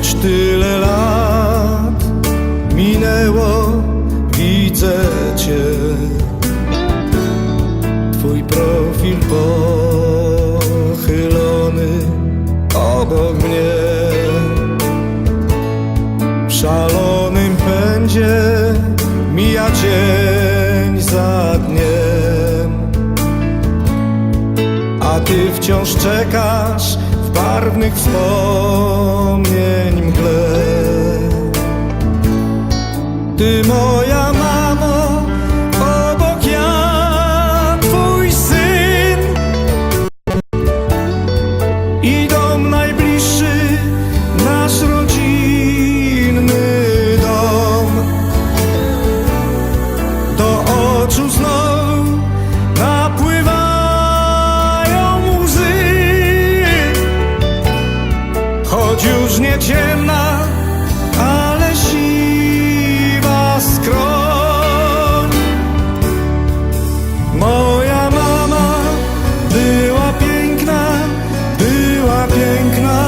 Choć tyle lat minęło, widzę Cię. Twój profil pochylony obok mnie. W szalonym pędzie mija dzień za dniem. A ty wciąż czekasz barwnych wspomnień mgle. Ty moja mamo, obok ja twój syn i dom najbliższy, nasz rodzinny dom. Do oczu znowu już nie ciemna, ale siwa skroń. Moja mama była piękna, była piękna.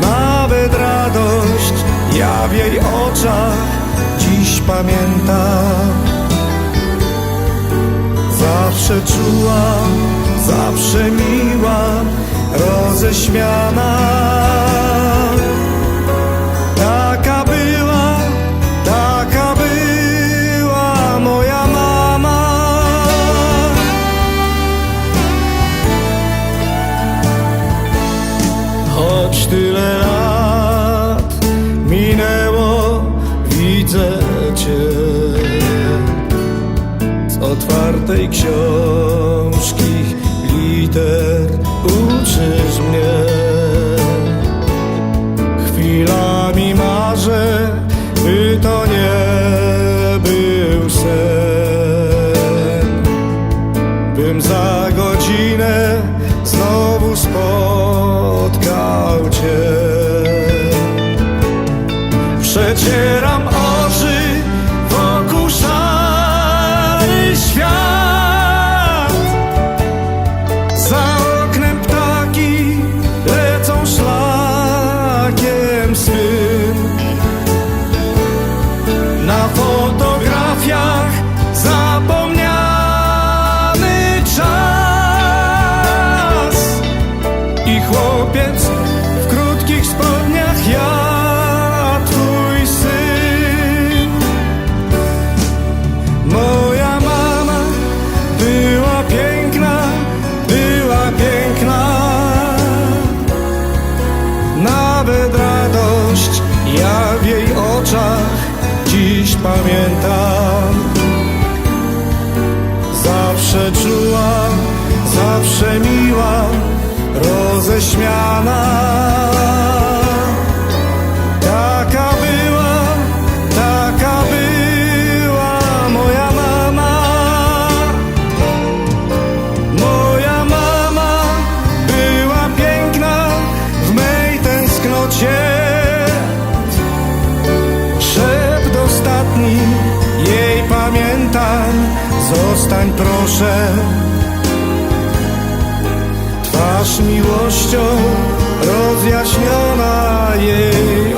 Nawet radość ja w jej oczach dziś pamiętam. Zawsze czuła, zawsze miła, roześmiana. By to nie był sen, bym za godzinę znowu spotkał Cię. Przecieram oczy fotografiach zapomniany czas i chłopiec w krótkich spodniach ja twój syn. Moja mama była piękna, była piękna. Nawet radość ja w jej oczach pamiętam. Zawsze czuła, zawsze miła, roześmiana. Pamiętam, zostań proszę. Twarz miłością rozjaśniona jej